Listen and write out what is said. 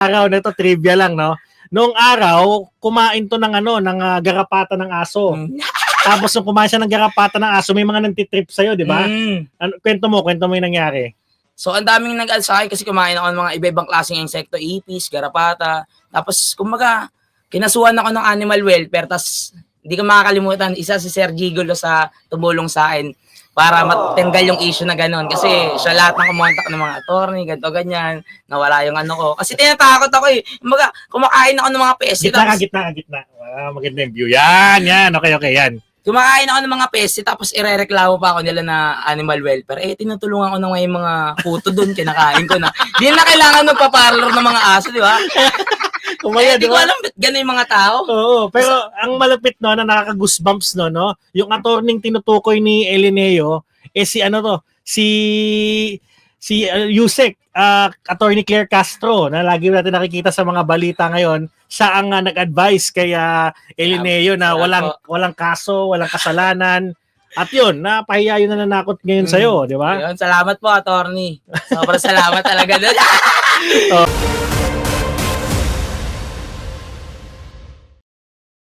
araw na ito, trivia lang, no? Noong araw, kumain to ng ano, ng ah, garapata ng aso. Mm. Tapos nung kumain siya ng garapata ng aso, may mga nantitrip sa'yo, di ba? Mm. Ano, kwento mo, kwento mo yung nangyari. So, ang daming nag sa akin kasi kumain ako ng mga iba-ibang klaseng insekto, ipis, garapata. Tapos, kumbaga, kinasuhan ako ng animal welfare. Tapos, hindi ko makakalimutan, isa si Sir Gigolo sa tumulong sa akin para matanggal yung issue na ganun. Kasi siya lahat ng kumontak ng mga attorney, ganito, ganyan, nawala yung ano ko. Kasi tinatakot ako eh. Kumbaga, kumakain ako ng mga pesi. Gitna ka, gitna ka, gitna. Ah, maganda yung view. Yan, yan. Okay, okay, yan. kumakain ako ng mga pesi, tapos irereklamo pa ako nila na animal welfare. Eh, tinutulungan ko na may mga puto doon, kinakain ko na. Di na kailangan magpa-parlor ng mga aso, di ba? Kumaya, Eh, di di ko alam ba't ganun yung mga tao. Oo, pero ang malapit no, na nakaka-goosebumps no, no, yung attorney tinutukoy ni Elineo, eh si ano to, si si uh, Yusek, uh, attorney Claire Castro, na lagi natin nakikita sa mga balita ngayon, siya ang uh, nag-advise kay uh, Elineo na walang walang kaso, walang kasalanan. At yun, napahiya yun na nanakot ngayon Mm. sa'yo, di ba? Ayun, salamat po, attorney. Sobrang salamat talaga doon.